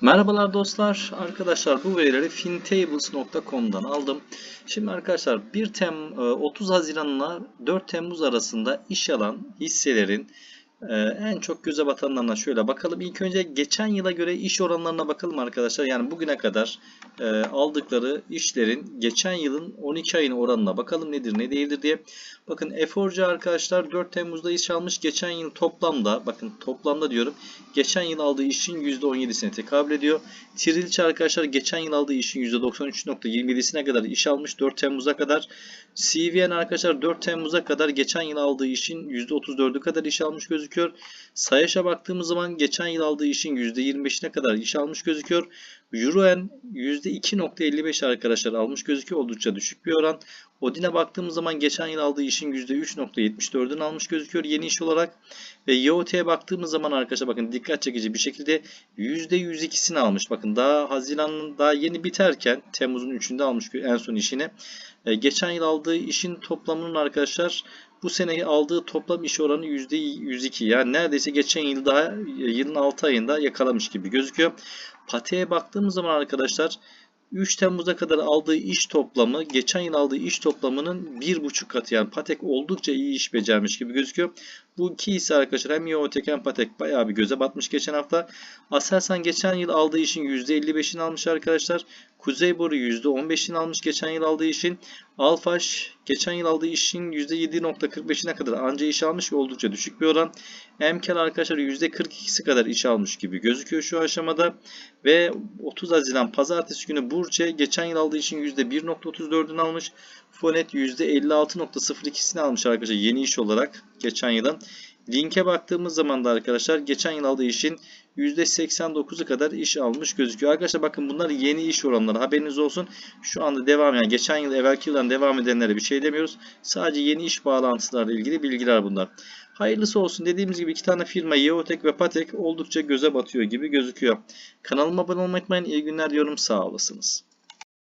Merhabalar dostlar. Arkadaşlar bu verileri fintables.com'dan aldım. Şimdi arkadaşlar 1 Tem e, 30 Haziran'la 4 Temmuz arasında iş alan hisselerin e, en çok göze batanlarına şöyle bakalım. İlk önce geçen yıla göre iş oranlarına bakalım arkadaşlar. Yani bugüne kadar e, aldıkları işlerin geçen yılın 12 ayına oranına bakalım nedir ne değildir diye. Bakın Eforcu arkadaşlar 4 Temmuz'da iş almış. Geçen yıl toplamda bakın toplamda diyorum. Geçen yıl aldığı işin %17'sine tekabül ediyor. Trilçi arkadaşlar geçen yıl aldığı işin %93.27'sine kadar iş almış 4 Temmuz'a kadar. CVN arkadaşlar 4 Temmuz'a kadar geçen yıl aldığı işin %34'ü kadar iş almış gözüküyor. Sayaş'a baktığımız zaman geçen yıl aldığı işin %25'ine kadar iş almış gözüküyor. Euroen %2.55 arkadaşlar almış gözüküyor. Oldukça düşük bir oran. Odin'e baktığımız zaman geçen yıl aldığı işin %3.74'ünü almış gözüküyor yeni iş olarak. Ve YOT'ye baktığımız zaman arkadaşlar bakın dikkat çekici bir şekilde %102'sini almış. Bakın daha Haziran'ın daha yeni biterken Temmuz'un 3'ünde almış en son işini. E, geçen yıl aldığı işin toplamının arkadaşlar bu sene aldığı toplam iş oranı %102. Yani neredeyse geçen yıl daha yılın 6 ayında yakalamış gibi gözüküyor. Pate'ye baktığımız zaman arkadaşlar 3 Temmuz'a kadar aldığı iş toplamı geçen yıl aldığı iş toplamının 1,5 katı yani Patek oldukça iyi iş becermiş gibi gözüküyor. Bu iki ise arkadaşlar hem Yotek hem Patek bayağı bir göze batmış geçen hafta. Aselsan geçen yıl aldığı işin %55'ini almış arkadaşlar. Kuzey Boru %15'ini almış geçen yıl aldığı işin. Alfaş geçen yıl aldığı işin %7.45'ine kadar anca iş almış ve oldukça düşük bir oran. Emkel arkadaşlar %42'si kadar iş almış gibi gözüküyor şu aşamada. Ve 30 Haziran pazartesi günü Burçe geçen yıl aldığı işin %1.34'ünü almış. Fonet %56.02'sini almış arkadaşlar yeni iş olarak geçen yılın. Linke baktığımız zaman da arkadaşlar geçen yıl aldığı işin %89'u kadar iş almış gözüküyor. Arkadaşlar bakın bunlar yeni iş oranları haberiniz olsun. Şu anda devam yani geçen yıl evvelki yıldan devam edenlere bir şey demiyoruz. Sadece yeni iş bağlantılarla ilgili bilgiler bunlar. Hayırlısı olsun. Dediğimiz gibi iki tane firma Yeotek ve Patek oldukça göze batıyor gibi gözüküyor. Kanalıma abone olmayı unutmayın. İyi günler diyorum. Sağ olasınız.